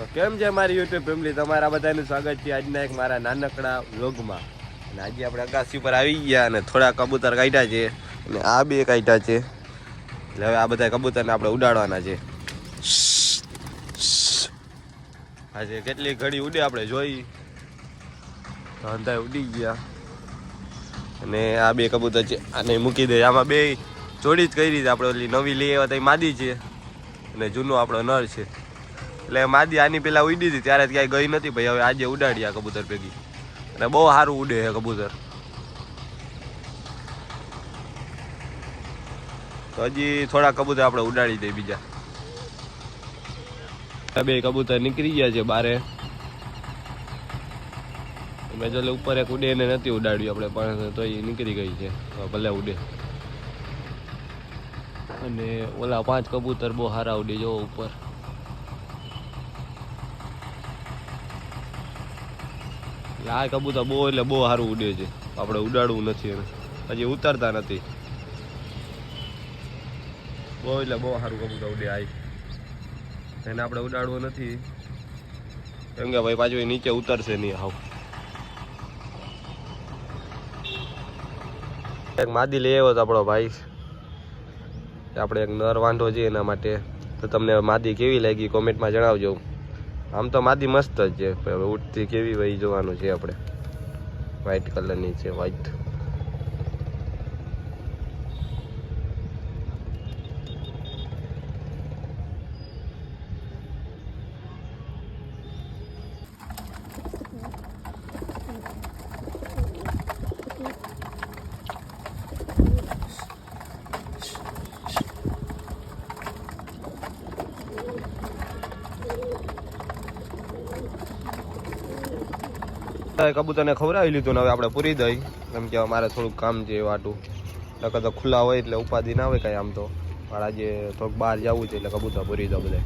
તો કેમ છે મારી યુટ્યુબ ફેમિલી? તમારા બધાનું સ્વાગત છે આજના એક મારા નાનકડા વ્લોગમાં. અને આજે આપણે અગાસી ઉપર આવી ગયા અને થોડા કબૂતર કાઢ્યા છે અને આ બે કાઢ્યા છે. એટલે હવે આ બધા કબૂતરને આપણે ઉડાડવાના છે. આજે કેટલી ઘડી ઉડે આપણે જોઈ. ધંધાએ ઉડી ગયા. અને આ બે કબૂતર છે. આને મૂકી દે. આમાં બે જોડી જ કરી આપણે ઓલી નવી લઈ આવ્યા તો માદી છે. અને જૂનો આપણો નર છે. એટલે માદી આની પેલા ઉડી હતી, ત્યારે ક્યાંય ગઈ નથી ભાઈ હવે આજે ઉડાડી આ કબૂતર ભેગી. અને બહુ સારું ઉડે છે કબૂતર. તો હજી થોડા કબૂતર આપણે ઉડાડી દઈએ બીજા. બે કબૂતર નીકળી ગયા છે બારે. મેં જો ઉપર એક ઉડે એને નથી ઉડાડ્યું આપણે, પણ તો એ નીકળી ગઈ છે. ભલે ઉડે. અને ઓલા પાંચ કબૂતર બહુ સારા ઉડે, જો ઉપર. આ કબૂતર બહુ, એટલે બહુ સારું ઉડે છે. આપણે ઉડાડવું નથી એને. હજી ઉતરતા નથી. બહુ, એટલે બહુ સારું કબૂતર ઉડે આ એને આપણે ઉડાડવું નથી. કેમ કે ભાઈ પાછું નીચે ઉતરશે નહીં હાવ. એક માદી લઈ આવ્યો આપણો ભાઈ. આપણે એક નર વાંધો છે એના માટે. તો તમને માદી કેવી લાગી? કોમેન્ટમાં જણાવજો. આમ તો માદી મસ્ત જ છે. ઉઠતી કેવી હોય જોવાનું છે આપણે? વ્હાઈટ કલરની છે વ્હાઈટ કબૂતરને ખવડાવી લીધું ને હવે આપણે પૂરી દઈ. એમ કે મારે થોડુંક કામ છે વાટું. નકર તો ખુલ્લા હોય એટલે ઉપાધિ ના હોય કાંઈ આમ તો. પણ આજે થોડુંક બહાર જવું છે એટલે કબૂતર પૂરી દો બધા.